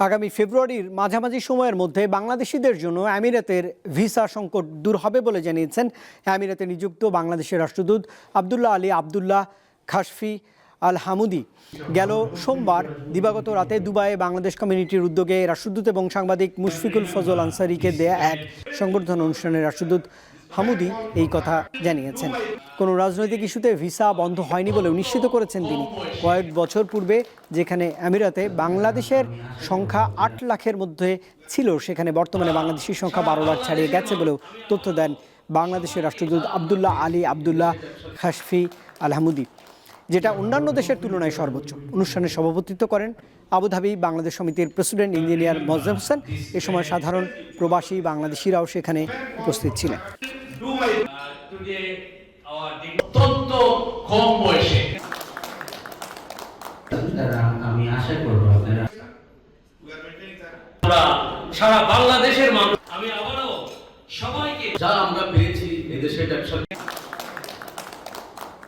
আগামী ফেব্রুয়ারির মাঝামাঝি সময়ের মধ্যে বাংলাদেশিদের জন্য আমিরাতের ভিসা সংকট দূর হবে বলে জানিয়েছেন আমিরাতে নিযুক্ত বাংলাদেশের রাষ্ট্রদূত Abdullah Ali Abdullah Khasfi Al Hamoudi গেল সোমবার, দিবাগত রাতে দুবাইয়ে বাংলাদেশ কমিউনিটির উদ্যোগে রাষ্ট্রদূত এবং সাংবাদিক মুশফিকুল ফজল আনসারিকে দেয়া এক সংবর্ধনা অনুষ্ঠানে রাষ্ট্রদূত হামুদি এই কথা জানিয়েছেন। কোনো রাজনৈতিক ইস্যুতে ভিসা বন্ধ হয়নি বলেও নিশ্চিত করেছেন তিনি। কয়েক বছর পূর্বে যেখানে আমিরাতে বাংলাদেশের সংখ্যা আট লাখের মধ্যে ছিল, সেখানে বর্তমানে বাংলাদেশের সংখ্যা বারো লাখ ছাড়িয়ে গেছে বলেও তথ্য দেন বাংলাদেশের রাষ্ট্রদূত আবদুল্লাহ আলী আবদুল্লাহ খাসফি আলহামুদি যেটা অন্যান্য দেশের তুলনায় সর্বোচ্চ। অনুষ্ঠানে সভাপতিত্ব করেন আবুধাবি বাংলাদেশ সমিতির প্রেসিডেন্ট ইঞ্জিনিয়ার মজম হোসেন। এ সময় সাধারণ প্রবাসী বাংলাদেশিরাও সেখানে উপস্থিত ছিলেন। Today our অত্যন্ত কম বয়সে। তারা আমি আশা করব আপনারা সারা বাংলাদেশের মানুষ আমি আবারও সবাইকে যা আমরা পেয়েছি এদেশের ব্যবসা